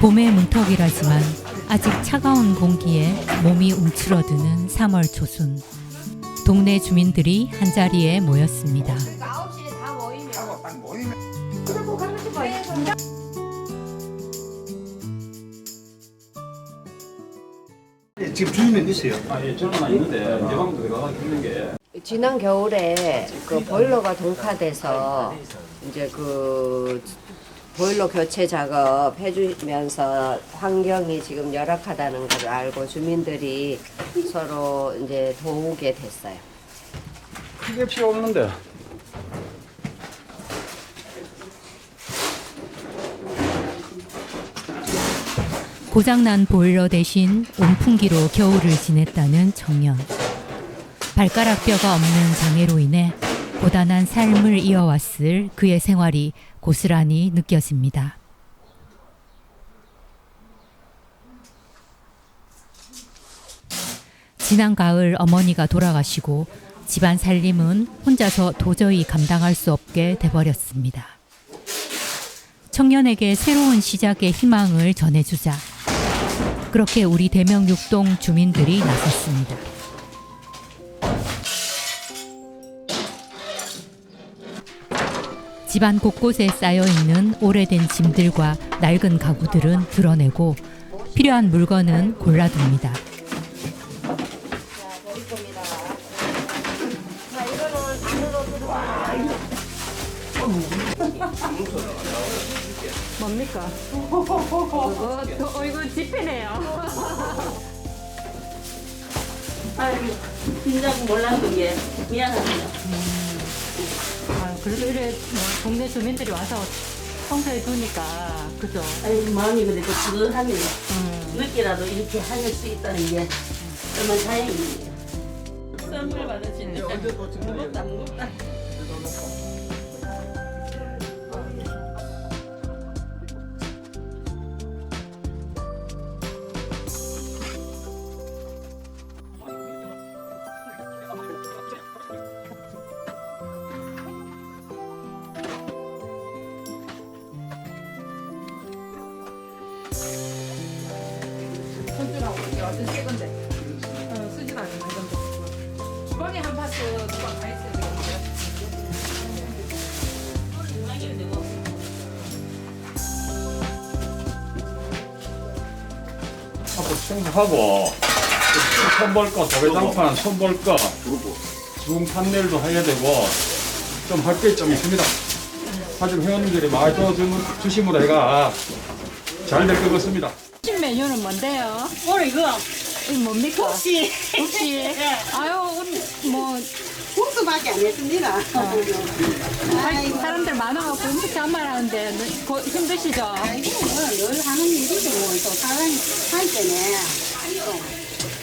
봄의 문턱이라지만 아직 차가운 공기에 몸이 움츠러드는 3월 초순. 동네 주민들이 한자리에 모였습니다. 지금 주인은 있어요. 아, 예, 저는 있는데 내 방도 들어가기 힘든 게 지난 겨울에 그 보일러가 동파돼서 이제 그 보일러 교체 작업 해주면서 환경이 지금 열악하다는 걸 알고 주민들이 서로 이제 도우게 됐어요. 크게 필요 없는데 고장난 보일러 대신 온풍기로 겨울을 지냈다는 청년. 발가락 뼈가 없는 장애로 인해 고단한 삶을 이어왔을 그의 생활이 고스란히 느껴집니다. 지난 가을 어머니가 돌아가시고 집안 살림은 혼자서 도저히 감당할 수 없게 돼버렸습니다. 청년에게 새로운 시작의 희망을 전해주자. 그렇게 우리 대명 육동 주민들이 나섰습니다. 집안 곳곳에 쌓여 있는 오래된 짐들과 낡은 가구들은 드러내고 필요한 물건은 골라둡니다. 뭡니까? 어, 어, 이거 지폐네요. 아이고, 진작 몰랐던 게 미안합니다. 아, 그래도 이래 뭐 동네 주민들이 와서 청소해 두니까 그죠? 아이고, 마음이 그래도 뿌듯하네요. 음. 늦게라도 이렇게 하실 수 있다는 게 정말 다행입니다. 선물 받으시네. 무겁다, 무겁다. 완전 새 건데. 어, 쓰지도 않는 다 있어요. 지금. 하고 청소하고 손볼까 도배장판 손볼까 중 판넬도 해야 되고 좀 할 게 좀 있습니다. 하지만 회원님들이 많이 도와주심으로 해가 잘 될 것 같습니다. 신 메뉴는 뭔데요? 오늘 이거 이거 뭡니까? 혹시 혹시 아유 오늘 뭐 국수밖에 안 했습니다. 할- 사람들 많아갖고 음식 잔말하는데 고- 힘드시죠? 아이고, 늘 하는 일이지 뭐. 또 사람이 살 때네.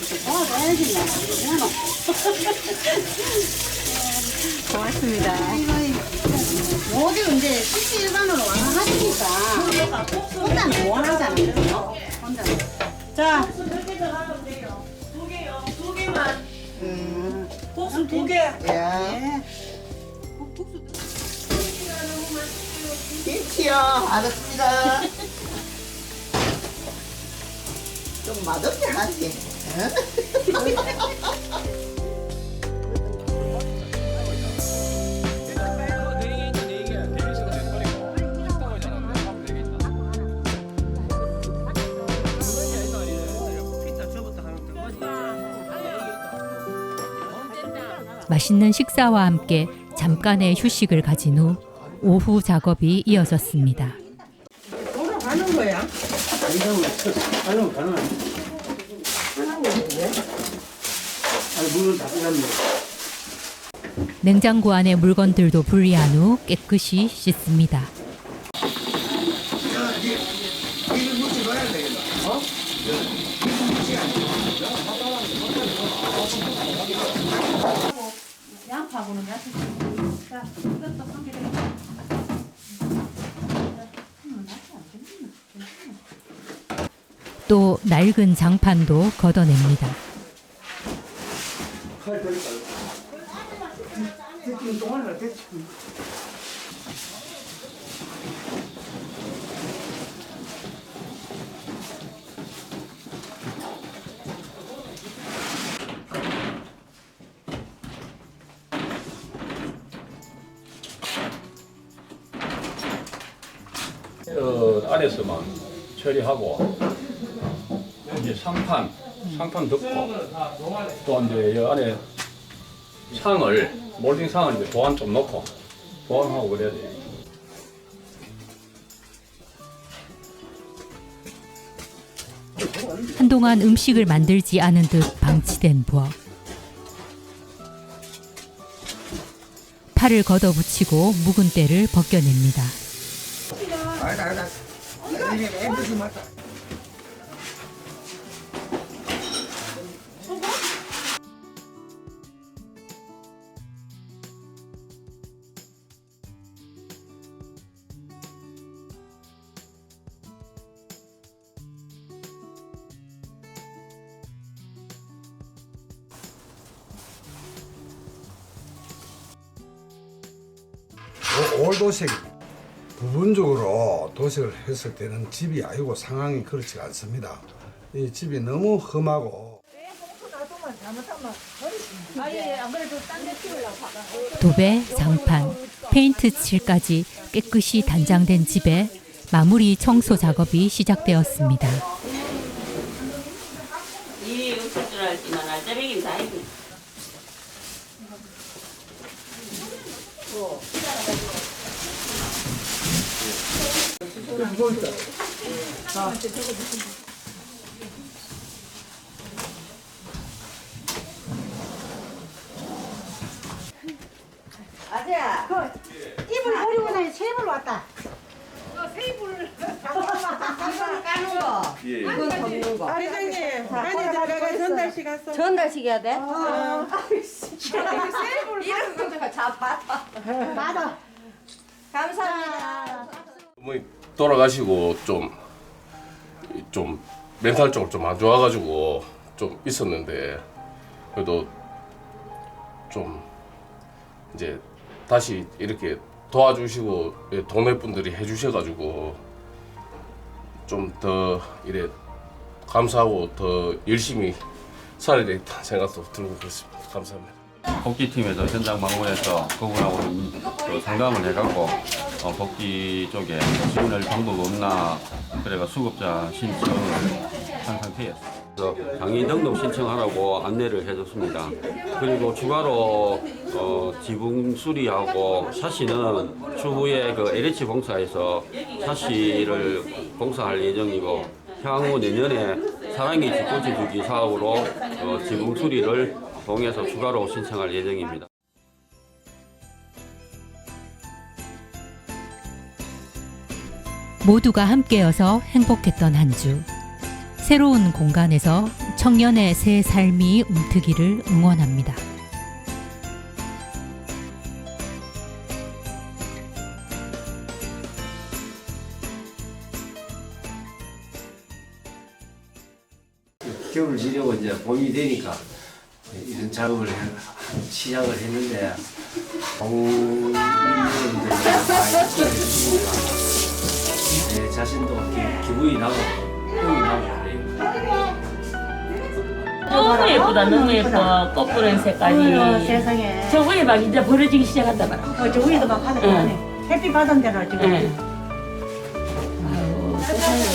또 도와줘야지 뭐. 고맙습니다. 모두 이제 실시 일반으로 와서 하시니까 혼자는 못 하잖아요. 혼자는. 자. 두 개요. 두 개만. 음. 국수 두 개. 예. 김치요. 알았습니다. 좀 맛없게 하지. 맛있는 식사와 함께 잠깐의 휴식을 가진 후 오후 작업이 이어졌습니다. 아니면 가능한. 아니 물을 다 빼놨네. 냉장고 안의 물건들도 분리한 후 깨끗이 씻습니다. 또 낡은 장판도 걷어냅니다. 칼 들을까요? 대충 동안이라 대충. 어, 안에서만 처리하고 이제 상판 상판 덮고 또 이제 이 안에 상을 몰딩 상을 이제 보안 좀 넣고 보안하고 그래야 돼. 한동안 음식을 만들지 않은 듯 방치된 부엌. 팔을 걷어붙이고 묵은 때를 벗겨냅니다. 올- 올 도색 부분적으로 도색을 했을 때는 집이 아니고 상황이 그렇지 않습니다. 이 집이 너무 험하고 도배, 상판, 페인트 칠까지 깨끗이 단장된 집에 마무리 청소 작업이 시작되었습니다. 이 없을 줄 알지만 알짜배기는 다 있고. 아재야. 이불 버리고 나니 세불 왔다. 이건 까는 거. 이건 덮는 거. 아리장님, 빨리 들어가가 전달시 갔어. 전달식 해야 돼? 어. 이런 거 잡아. 맞아. 감사합니다. 어머니 돌아가시고 좀 좀 멘탈적으로 좀 안 좋아가지고 좀 있었는데 그래도 좀 이제 다시 이렇게 도와주시고 예, 동네 분들이 해주셔가지고 좀 더 이래 감사하고 더 열심히 살아야 되겠다는 생각도 들고 그렇습니다. 감사합니다. 복지팀에서 현장 방문해서 그분하고 그 상담을 해갖고 어, 복지 쪽에 지원할 방법 없나 그래가 수급자 신청을 한 상태였어요. 그래서 장애인 등록 신청하라고 안내를 해줬습니다. 그리고 추가로 어, 지붕 수리하고 샤시는 추후에 그 LH 공사에서 샤시를 공사할 예정이고 향후 내년에 사랑이 집꽃이 주기 사업으로 어, 지붕 수리를 동에서 추가로 신청할 예정입니다. 모두가 함께여서 행복했던 한 주. 새로운 공간에서 청년의 새 삶이 움트기를 응원합니다. 겨울 지려고 이제 봄이 되니까 이런 작업을 해- 시작을 했는데 공 자신도 기, 기분이 나고 흥이 나고 그래요. 너무 예쁘다, 너무 예뻐. 꽃보는 색깔이. 세상에. 저 위에 막 이제 벌어지기 시작한다 봐라. 어, 저 위에도 막 하늘 가네. 햇빛 받은 대로 지금. 응. 아유, 세상에.